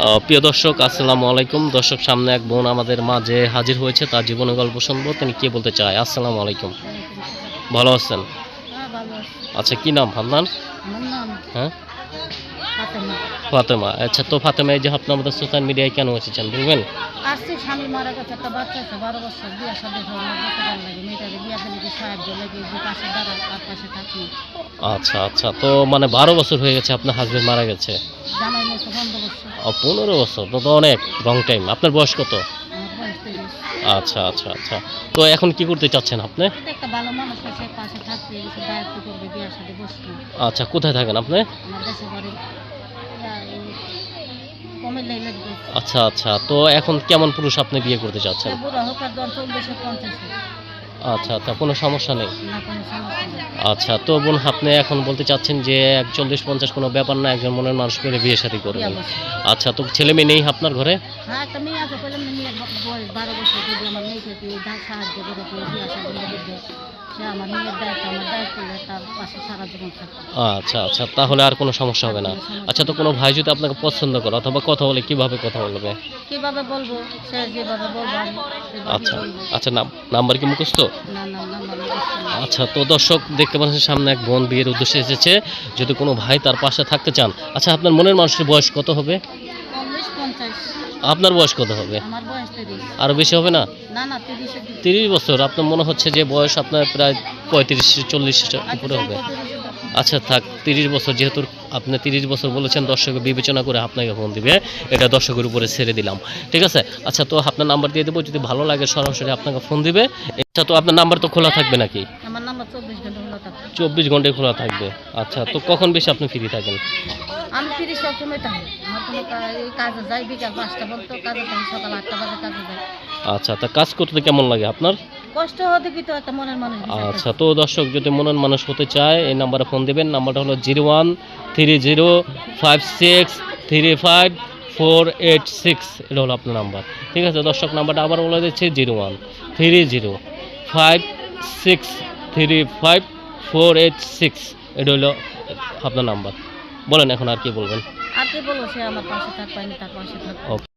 প্রিয় দর্শক আসসালামু আলাইকুম। দর্শক সামনে এক বোন আমাদের মা যে হাজির হয়েছে তার জীবনের গল্প শুনব। তিনি কি বলতে চায়? আসসালামু আলাইকুম। ভালো আছেন? হ্যাঁ আচ্ছা কি নাম? আপনার? হ্যাঁ? ফাতেমা। আচ্ছা তো ফাতেমা এই যে আপনি আমাদের সোশ্যাল মিডিয়ায় কেন এসেছেন বলবেন? আসছে স্বামী মারা গেছে একটা বাচ্চা আছে বারো বছর বিয়া সাথে ভালো লাগে মেয়েটাকে বিয়া সাহায্য লাগে যে পাশে দাঁড়া তার পাশে থাকি আচ্ছা আচ্ছা তো মানে বারো বছর হয়ে গেছে আপনার হাজবেন্ড মারা গেছে। মতো বন্ধ বছর। পনেরো বছর তো অনেক লং টাইম আপনার বয়স কত? আচ্ছা আচ্ছা আচ্ছা। তো এখন কি করতে চাচ্ছেন আপনি? আচ্ছা কোথায় থাকেন আপনি? আমার দেশে বাড়ি আচ্ছা আচ্ছা। তো এখন কেমন পুরুষ আপনি বিয়ে করতে চাচ্ছেন? আচ্ছা তা কোনো সমস্যা নেই। আচ্ছা তো বোন আপনি এখন বলতে চাচ্ছেন যে একচল্লিশ পঞ্চাশ কোনো ব্যাপার না একজন মনের মানুষ পেলে বিয়ে শাড়ি করে করবেন আচ্ছা তো ছেলে মেয়ে নেই আপনার ঘরে? হ্যাঁ বারো বছর আমার মেয়েকে সাহায্য করে তুই বিয়ে সাহায্য করে দিবে সে আমার মেয়ের দায়িত্ব আমার দায়িত্ব তার পাশে সারা জীবন থাকবে। আচ্ছা আচ্ছা তাহলে আর কোনো সমস্যা হবে না। আচ্ছা তো কোনো ভাই যদি আপনাকে পছন্দ করে অথবা কথা বলে কীভাবে কথা বলবে? কীভাবে বলব? সে যেভাবে বলব আমি সেভাবেই আচ্ছা বলব। আচ্ছা নাম নাম্বার কি মুখস্থ? না না না না বুঝতে না। আচ্ছা তো দর্শক দেখতে পাচ্ছেন সামনে এক বোন বিয়ের উদ্দেশ্যে এসেছে। যদি কোনো ভাই তার পাশে থাকতে চান আচ্ছা আপনার মনের মানুষের বয়স কত হবে? আপনার বয়স কত হবে? আরও বেশি হবে না? তিরিশ বছর। আপনার মনে হচ্ছে যে বয়স আপনার প্রায় পঁয়ত্রিশ চল্লিশ উপরে হবে? আচ্ছা থাক তিরিশ বছর যেহেতু আপনি তিরিশ বছর বলেছেন দর্শক বিবেচনা করে আপনাকে ফোন দিবে। এটা দর্শকের উপরে ছেড়ে দিলাম। ঠিক আছে? আচ্ছা তো আপনার নাম্বার দিয়ে দেবো। যদি ভালো লাগে সরাসরি আপনাকে ফোন দিবে। আচ্ছা তো আপনার নাম্বার তো খোলা থাকবে নাকি? চব্বিশ ঘন্টায় খোলা থাকবে। আচ্ছা তো কখন বেশি আপনি ফ্রি থাকেন? আমি তিরিশ সব সময় থাকি আমার কোনো কাজে যাই বিকাল পাঁচটা পর্যন্ত কাজে থাকি সকাল আটটা বাজে কাজে যাই। আচ্ছা তা কাজ করতে কেমন লাগে আপনার? কষ্ট হতে কি তো একটা মনের মানুষ আচ্ছা তো দর্শক যদি মনের মানুষ হতে চায় এই নাম্বারে ফোন দেবেন। নাম্বারটা হলো zero one three zero five six three five four eight six. এটা হলো আপনার নাম্বার। ঠিক আছে দর্শক নাম্বারটা আবার বলে দিচ্ছি zero one three zero five six three five four eight six. এটা হলো আপনার নাম্বার। বলেন এখন আর কি বলবেন। আর কি বলব সে আমার পাশে থাকবে আমি তার পাশে থাকব।